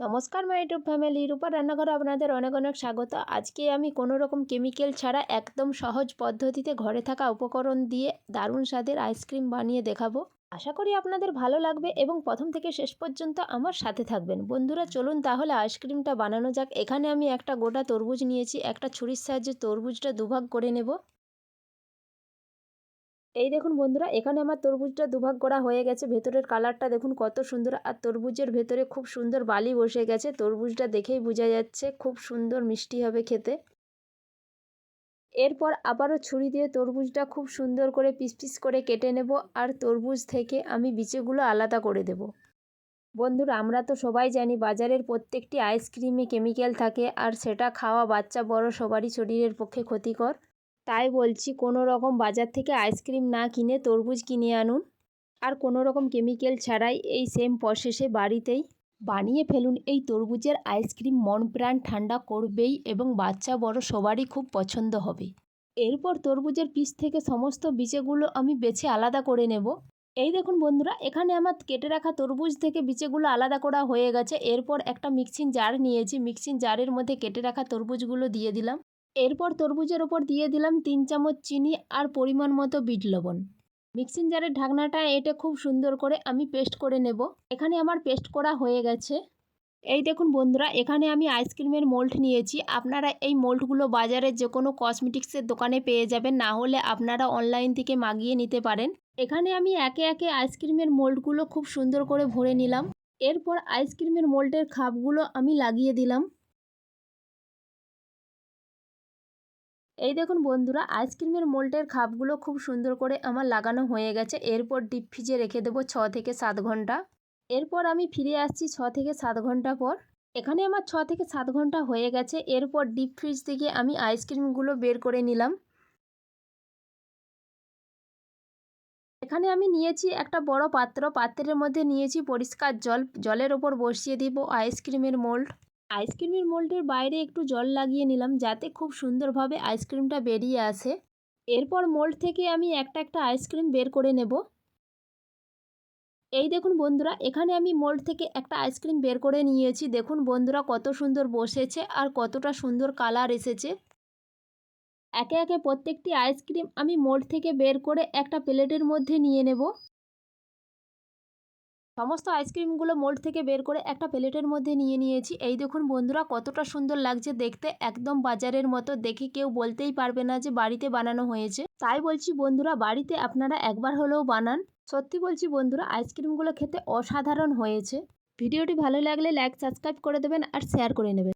নমস্কার my YouTube family রূপা রান্নাঘরে আপনাদের অনেক অনেক স্বাগত। আজকে আমি কোনো রকম কেমিক্যাল ছাড়া একদম সহজ পদ্ধতিতে ঘরে থাকা উপকরণ দিয়ে দারুণ স্বাদের আইসক্রিম বানিয়ে দেখাবো। আশা করি আপনাদের ভালো লাগবে এবং প্রথম থেকে শেষ পর্যন্ত আমার সাথে থাকবেন। বন্ধুরা, চলুন তাহলে আইসক্রিমটা বানানো যাক। এখানে আমি একটা গোটা তরমুজ নিয়েছি, একটা ছুরির সাহায্যে তরমুজটা দুভাগ করে নেব। এই দেখুন বন্ধুরা, এখানে আমার তরমুজটা দুভাগ করা হয়ে গেছে। ভেতরের কালারটা দেখুন কত সুন্দর। আর তরমুজের ভেতরে খুব সুন্দর বালি বসে গেছে। তরমুজটা দেখেই বোঝা যাচ্ছে খুব সুন্দর মিষ্টি হবে খেতে। এরপর আবারও ছুরি দিয়ে তরমুজটা খুব সুন্দর করে পিস পিস করে কেটে নেব আর তরমুজ থেকে আমি বিচেগুলো আলাদা করে দেব। বন্ধুরা, আমরা তো সবাই জানি বাজারের প্রত্যেকটি আইসক্রিমে কেমিক্যাল থাকে আর সেটা খাওয়া বাচ্চা বড় সবারই শরীরের পক্ষে ক্ষতিকর। তাই বলছি, কোনো রকম বাজার থেকে আইসক্রিম না কিনে তরমুজ কিনে আনুন। আর কোনো রকম কেমিক্যাল ছাড়াই এই সেম প্রসেসে বাড়িতেই বানিয়ে ফেলুন। এই তরমুজের আইসক্রিম মন প্রাণ ঠান্ডা করবেই এবং বাচ্চা, বড় সবারই খুব পছন্দ হবে। এরপর তরমুজের পিস থেকে সমস্ত বিচেগুলো আমি বেছে আলাদা করে নেব। এই দেখুন বন্ধুরা, এখানে আমার কেটে রাখা তরমুজ থেকে বিচেগুলো আলাদা করা হয়ে গেছে। এরপর একটা মিক্সিং জার নিয়েছি। মিক্সিং জারের মধ্যে কেটে রাখা তরমুজগুলো দিয়ে দিলাম। এরপর তরমুজের ওপর দিয়ে দিলাম তিন চামচ চিনি আর পরিমাণ মতো বিট লবণ। মিক্সিং জারের ঢাকনাটা এটে খুব সুন্দর করে আমি পেস্ট করে নেব। এখানে আমার পেস্ট করা হয়ে গেছে। এই দেখুন বন্ধুরা, এখানে আমি আইসক্রিমের মোল্ড নিয়েছি। আপনারা এই মোল্ডগুলো বাজারে যে কোনো কসমেটিক্সের দোকানে পেয়ে যাবেন, না হলে আপনারা অনলাইন থেকে মাগিয়ে নিতে পারেন। এখানে আমি একে একে আইসক্রিমের মোল্ডগুলো খুব সুন্দর করে ভরে নিলাম। এরপর আইসক্রিমের মোল্ডের খাপগুলো আমি লাগিয়ে দিলাম। এই দেখুন বন্ধুরা, আইসক্রিমের মোল্টের খাপগুলো খুব সুন্দর করে আমার লাগানো হয়ে গেছে। এরপর ডিপ ফ্রিজে রেখে দেবো ছ থেকে সাত ঘণ্টা। এরপর আমি ফিরে আসছি ছ থেকে সাত ঘণ্টা পর। এখানে আমার ছ থেকে সাত ঘণ্টা হয়ে গেছে। এরপর ডিপ ফ্রিজ থেকে আমি আইসক্রিমগুলো বের করে নিলাম। এখানে আমি নিয়েছি একটা বড় পাত্র। পাত্রের মধ্যে নিয়েছি পরিষ্কার জল। জলের ওপর বসিয়ে দিব আইসক্রিমের মোল্ড আইসক্রিমের মোল্ডের বাইরে একটু জল লাগিয়ে নিলাম, যাতে খুব সুন্দরভাবে আইসক্রিমটা বেরিয়ে আসে। এরপর মোল্ড থেকে আমি একটা একটা আইসক্রিম বের করে নেব। এই দেখুন বন্ধুরা, এখানে আমি মোল্ড থেকে একটা আইসক্রিম বের করে নিয়েছি। দেখুন বন্ধুরা, কত সুন্দর বসেছে আর কতটা সুন্দর কালার এসেছে। একে একে প্রত্যেকটি আইসক্রিম আমি মোল্ড থেকে বের করে একটা প্লেটের মধ্যে নিয়ে নেব। সমস্ত আইসক্রিমগুলো মোল্ড থেকে বের করে একটা প্লেটের মধ্যে নিয়ে নিয়েছি। এই দেখুন বন্ধুরা, কতটা সুন্দর লাগছে দেখতে। একদম বাজারের মতো। দেখে কেউ বলতেই পারবে না যে বাড়িতে বানানো হয়েছে। তাই বলছি বন্ধুরা, বাড়িতে আপনারা একবার হলেও বানান। সত্যি বলছি বন্ধুরা, আইসক্রিমগুলো খেতে অসাধারণ হয়েছে। ভিডিওটি ভালো লাগলে লাইক, সাবস্ক্রাইব করে দেবেন আর শেয়ার করে নেবেন।